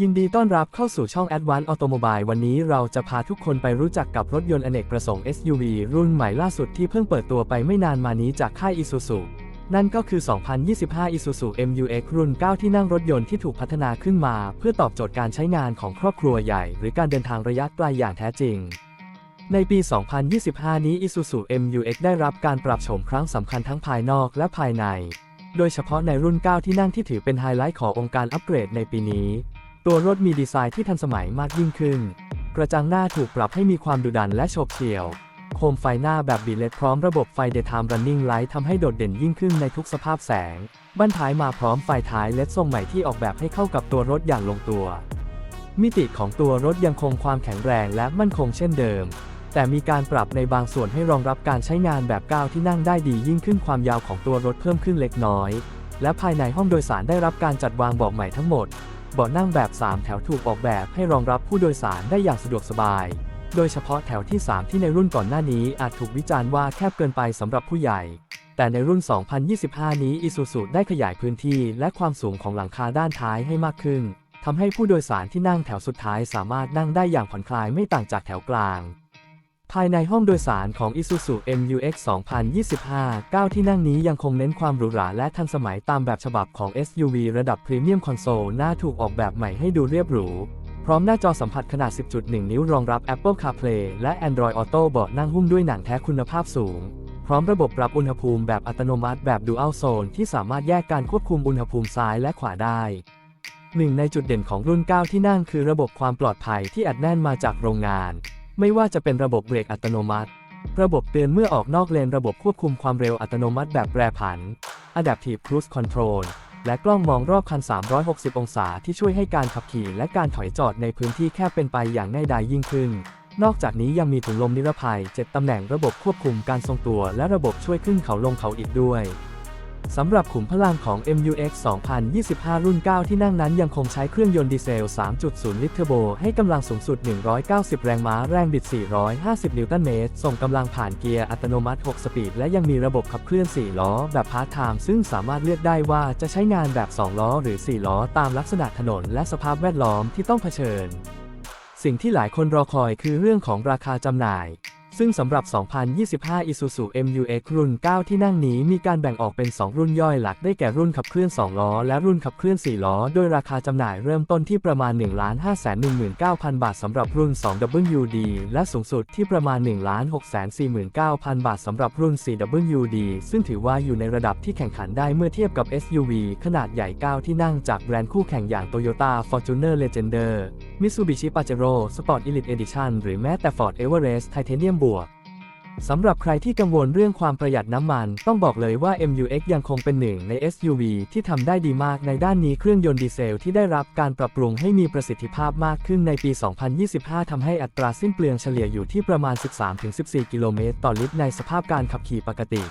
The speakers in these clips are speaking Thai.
ยินดีต้อนรับเข้าสู่ช่อง Advanced Automobile วันนี้เราจะพาทุกคนไปรู้จักกับรถยนต์อเนกประสงค์ SUV รุ่นใหม่ล่าสุดที่เพิ่งเปิดตัวไปไม่นานมานี้จากค่าย Isuzu นั่นก็คือ 2025 Isuzu MU-X รุ่น 9 ที่นั่งรถยนต์ที่ถูกพัฒนาขึ้นมา เพื่อตอบโจทย์การใช้งานของครอบครัวใหญ่ หรือการเดินทางระยะไกลอย่างแท้จริง ในปี 2025 นี้ Isuzu MU-X ได้รับการปรับโฉมครั้งสำคัญทั้งภายนอกและภายใน โดยเฉพาะในรุ่น 9 ที่นั่งที่ถือเป็นไฮไลท์ขององค์การอัปเกรดในปีนี้ ตัวรถมีดีไซน์ที่ทันสมัยมากยิ่งขึ้น กระจังหน้าถูกปรับให้มีความดุดันและโฉบเฉี่ยว โคมไฟหน้าแบบบีเลตพร้อมระบบไฟ Daytime Running Light ทำให้โดดเด่นยิ่งขึ้นในทุกสภาพแสง บั้นท้ายมาพร้อมไฟท้ายเลดทรงใหม่ที่ออกแบบให้เข้ากับตัวรถอย่างลงตัว มิติของตัวรถยังคงความแข็งแรงและมั่นคงเช่นเดิม แต่มีการปรับในบางส่วนให้รองรับการใช้งานแบบก้าวที่นั่งได้ดียิ่งขึ้นความยาวของตัวรถเพิ่มขึ้นเล็กน้อย และภายในห้องโดยสารได้รับการจัดวางเบาะใหม่ทั้งหมด เบาะนั่งแบบ 3 แถวถูกออกแบบให้รองรับผู้โดยสารได้อย่างสะดวกสบาย โดยเฉพาะแถวที่ 3 ที่ในรุ่นก่อนหน้านี้อาจถูกวิจารณ์ว่าแคบเกินไปสำหรับผู้ใหญ่ แต่ในรุ่น 2025 นี้ Isuzu ได้ขยายพื้นที่และความสูงของหลังคาด้านท้ายให้มากขึ้นทำให้ผู้โดยสารที่นั่งแถวสุดท้ายสามารถนั่งได้อย่างผ่อนคลายไม่ต่างจากแถวกลาง ภายในห้องโดยสารของ Isuzu MU-X 2025 9 ที่นั่งนี้ยังคงเน้นความหรูหราและทันสมัยตามแบบฉบับของ SUV ระดับพรีเมียมคอนโซลหน้าถูกออกแบบใหม่ให้ดูเรียบหรู พร้อมหน้าจอสัมผัสขนาด 10.1 นิ้วรองรับ Apple CarPlay และ Android Auto เบาะนั่งหุ้มด้วยหนังแท้คุณภาพสูง พร้อมระบบปรับอุณหภูมิแบบอัตโนมัติแบบ Dual Zone ที่สามารถแยกการควบคุมอุณหภูมิซ้ายและขวาได้หนึ่งในจุดเด่นของรุ่น 9 ที่นั่งคือระบบความปลอดภัยที่อัดแน่นมาจากโรงงาน ไม่ว่าจะเป็นระบบเบรกอัตโนมัติ ระบบเตือนเมื่อออกนอกเลนระบบควบคุมความเร็วอัตโนมัติแบบแปรผัน Adaptive Cruise Control และกล้องมองรอบคัน 360 องศาที่ช่วยให้การขับขี่และการถอยจอดในพื้นที่แคบเป็นไปอย่างง่ายดายยิ่งขึ้น นอกจากนี้ยังมีถุงลมนิรภัย 7 ตำแหน่งระบบควบคุมการทรงตัว และระบบช่วยขึ้นเขาลงเขาอีกด้วย สำหรับขุมพลังของ MU-X 2025 รุ่น 9 ที่นั่งนั้นยังคงใช้เครื่องยนต์ดีเซล 3.0 ลิตรเทอร์โบ ให้กำลังสูงสุด 190 แรงม้า แรงบิด 450 นิวตันเมตร ส่งกำลังผ่านเกียร์อัตโนมัติ 6 สปีด และยังมีระบบขับเคลื่อน 4 ล้อ แบบพาร์ทไทม์ ซึ่งสามารถเลือกได้ว่าจะใช้งานแบบ 2 ล้อ หรือ 4 ล้อ ตามลักษณะถนน และสภาพแวดล้อมที่ต้องเผชิญ สิ่งที่หลายคนรอคอยคือเรื่องของราคาจำหน่าย ซึ่งสำหรับ 2025 Isuzu MU-X รุ่น 9 ที่นั่งนี้มีการแบ่งออกเป็น 2 รุ่นย่อยหลักได้แก่รุ่นขับเคลื่อน 2 ล้อ และรุ่นขับเคลื่อน 4 ล้อ โดยราคาจำหน่ายเริ่มต้นที่ประมาณ 1,519,000 บาทสำหรับรุ่น 2WD และสูงสุดที่ประมาณ 1,649,000 บาทสำหรับรุ่น 4WD ซึ่งถือว่าอยู่ในระดับที่แข่งขันได้เมื่อเทียบกับ SUV ขนาดใหญ่ 9 ที่นั่งจากแบรนด์คู่แข่งอย่าง Toyota Fortuner Legender Mitsubishi Pajero Sport Elite Edition หรือแม้แต่ Ford Everest Titanium บวกสำหรับใครที่กังวลเรื่องความประหยัดน้ำมัน ต้องบอกเลยว่า MU-X ยังคงเป็นหนึ่งใน SUV ที่ทำได้ดีมากในด้านนี้เครื่องยนต์ดีเซลที่ได้รับการปรับปรุงให้มีประสิทธิภาพมากขึ้นในปี 2025 ทำให้อัตราสิ้นเปลืองเฉลี่ยอยู่ที่ประมาณ 13-14 กิโลเมตรต่อลิตรในสภาพการขับขี่ปกติ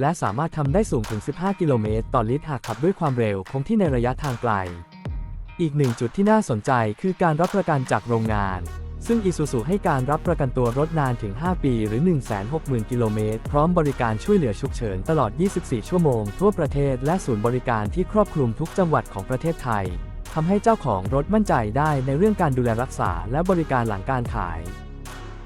และสามารถทำได้สูงถึง 15 กิโลเมตรต่อลิตรหากขับด้วยความเร็วคงที่ในระยะทางไกล อีกหนึ่งจุดที่น่าสนใจคือการรับประกันจากโรงงาน ซึ่ง Isuzu ให้การรับประกันตัวรถนานถึง 5 ปีหรือ 160,000 กิโลเมตร พร้อมบริการช่วยเหลือฉุกเฉินตลอด 24 ชั่วโมง ทั่วประเทศและศูนย์บริการที่ครอบคลุมทุกจังหวัดของประเทศไทยทำให้เจ้าของรถมั่นใจได้ในเรื่องการดูแลรักษาและบริการหลังการขาย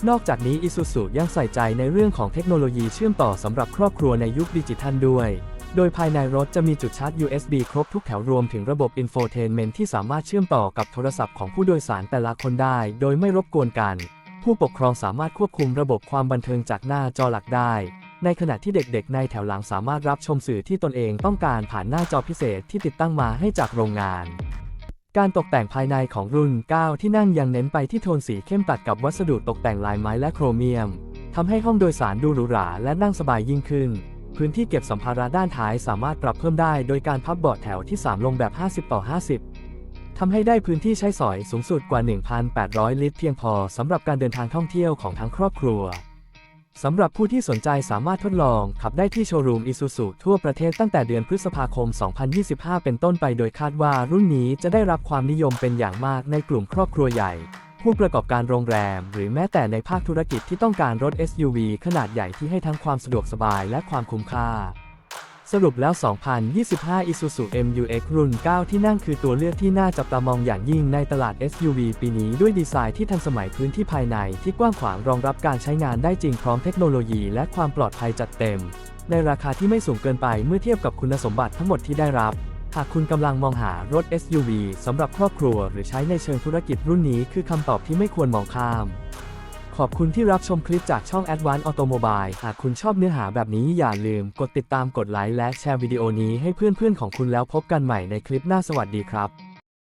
นอกจากนี้ Isuzu ยังใส่ใจในเรื่องของเทคโนโลยีเชื่อมต่อสำหรับครอบครัวในยุคดิจิทัลด้วย โดยภายในรถจะมีจุดชาร์จ USB ครบทุกแถวรวมถึงระบบ Infotainment ที่สามารถเชื่อมต่อกับโทรศัพท์ของผู้โดยสารแต่ละคนได้ โดยไม่รบกวนกัน ผู้ปกครองสามารถควบคุมระบบความบันเทิงจากหน้าจอหลักได้ ในขณะที่เด็กๆ ในแถวหลังสามารถรับชมสื่อที่ตนเองต้องการผ่านหน้าจอพิเศษที่ติดตั้งมาให้จากโรงงาน การตกแต่งภายในของรุ่น 9 ที่นั่งยังเน้นไปที่โทนสีเข้มตัดกับวัสดุตกแต่งลายไม้และโครเมียมทำให้ห้องโดยสารดูหรูหราและนั่งสบายยิ่งขึ้น พื้นที่เก็บสัมภาระด้านท้ายสามารถปรับเพิ่มได้โดยการพับเบาะแถวที่ 3 ลงแบบ 50 ต่อ 50 ทำให้ได้พื้นที่ใช้สอยสูงสุดกว่า 1,800 ลิตรเพียงพอสำหรับการเดินทางท่องเที่ยวของทั้งครอบครัวสำหรับผู้ที่สนใจสามารถทดลองขับได้ที่โชว์รูม Isuzu ทั่วประเทศตั้งแต่เดือนพฤษภาคม 2025 เป็นต้นไปโดยคาดว่ารุ่นนี้จะได้รับความนิยมเป็นอย่างมากในกลุ่มครอบครัวใหญ่ ผู้ประกอบการโรงแรม หรือแม้แต่ในภาคธุรกิจที่ต้องการรถ SUV ขนาดใหญ่ที่ให้ทั้งความสะดวกสบายและความคุ้มค่า สรุปแล้ว 2025 Isuzu MU-X รุ่น 9 ที่นั่งคือตัวเลือกที่น่าจับตามองอย่างยิ่งในตลาด SUV ปีนี้ด้วยดีไซน์ที่ทันสมัยพื้นที่ภายในที่กว้างขวางรองรับการใช้งานได้จริงพร้อมเทคโนโลยีและความปลอดภัยจัดเต็ม ในราคาที่ไม่สูงเกินไปเมื่อเทียบกับคุณสมบัติทั้งหมดที่ได้รับ หากคุณกำลังมองหารถ SUV สำหรับครอบครัวหรือใช้ในเชิงธุรกิจรุ่นนี้คือคำตอบที่ไม่ควรมองข้าม ขอบคุณที่รับชมคลิปจากช่อง Advanced Automobile หากคุณชอบเนื้อหาแบบนี้อย่าลืมกดติดตามกดไลค์และแชร์วิดีโอนี้ให้เพื่อนๆของคุณแล้วพบกันใหม่ในคลิปหน้าสวัสดีครับ